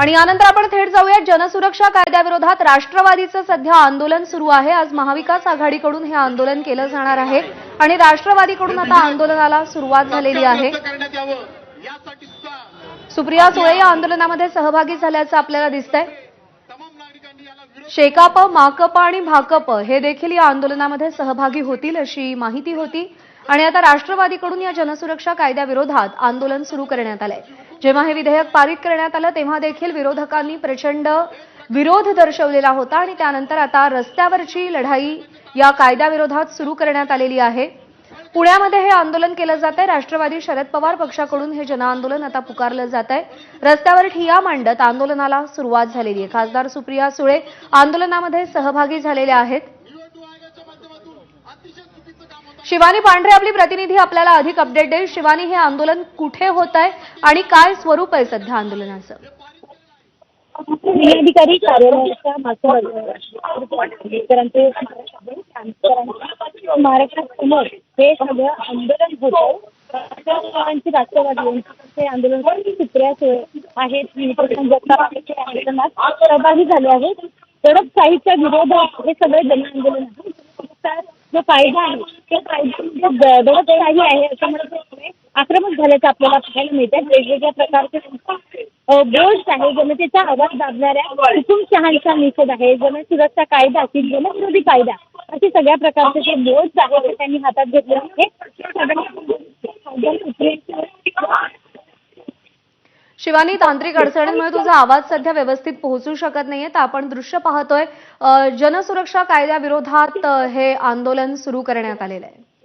आणि यानंतर आपण थेट जाऊया जनसुरक्षा कायद्याविरोधात राष्ट्रवादीचं सध्या आंदोलन सुरू आहे. आज महाविकास आघाडीकडून हे आंदोलन केलं जाणार आहे. आणि राष्ट्रवादीकडून आता आंदोलनाला सुरुवात झालेली आहे. सुप्रिया सुळे या आंदोलनामध्ये सहभागी झाल्याचं आपल्याला दिसतंय. शेकाप माकप आणि भाकप हे देखील या आंदोलनामध्ये सहभागी होतील अशी माहिती होती. आणि आता राष्ट्रवादीकडून या जनसुरक्षा कायद्याविरोधात आंदोलन सुरू करण्यात आलंय. जेव्हा हे विधेयक पारित करण्यात आलं तेव्हा देखील विरोधकांनी प्रचंड विरोध दर्शवलेला होता आणि त्यानंतर आता रस्त्यावरची लढाई या कायद्याविरोधात सुरू करण्यात आलेली आहे. पुण्यामध्ये हे आंदोलन केलं जात आहे राष्ट्रवादी शरद पवार पक्षाकडून हे जनआंदोलन आता पुकारलं जात आहे रस्त्यावर ठिया मांडत आंदोलनाला सुरुवात झालेली आहे. खासदार सुप्रिया सुळे आंदोलनामध्ये सहभागी झालेल्या आहेत. शिवानी पांढरे आपली प्रतिनिधी आपल्याला अधिक अपडेट देईल. शिवानी हे आंदोलन कुठे होत आहे आणि काय स्वरूप आहे सध्या आंदोलनाचं? जिल्हाधिकारी कार्यालयाच्या मागच्या महाराष्ट्रासमोर हे सगळं आंदोलन होतं. राष्ट्रवादी राष्ट्रवादी आंदोलन आहेत. आंदोलनात सहभागी झाले आहेत. दडपशाहीच्या विरोधात हे सगळे जनआंदोलन आहे जो कायदा आहे त्या आहे. असं म्हणत आक्रमक झाल्याचं आपल्याला पाहायला मिळतात वेगवेगळ्या प्रकारचे बोर्ड आहे. जनतेचा आवाज दाबणाऱ्या हुकुमशहांचा निषेध आहे. जनसुरक्षा कायदा की जनविरोधी कायदा असे सगळ्या प्रकारचे जे बोर्ड आहेत ते त्यांनी हातात घेतले आहे शिवानी तांत्रिक अडचणींमुळे तुझा आवाज सध्या व्यवस्थित पोहोचू शकत नाहीये तर आपण दृश्य पाहतोय जनसुरक्षा कायद्याविरोधात हे आंदोलन सुरू करण्यात आलेलं आहे.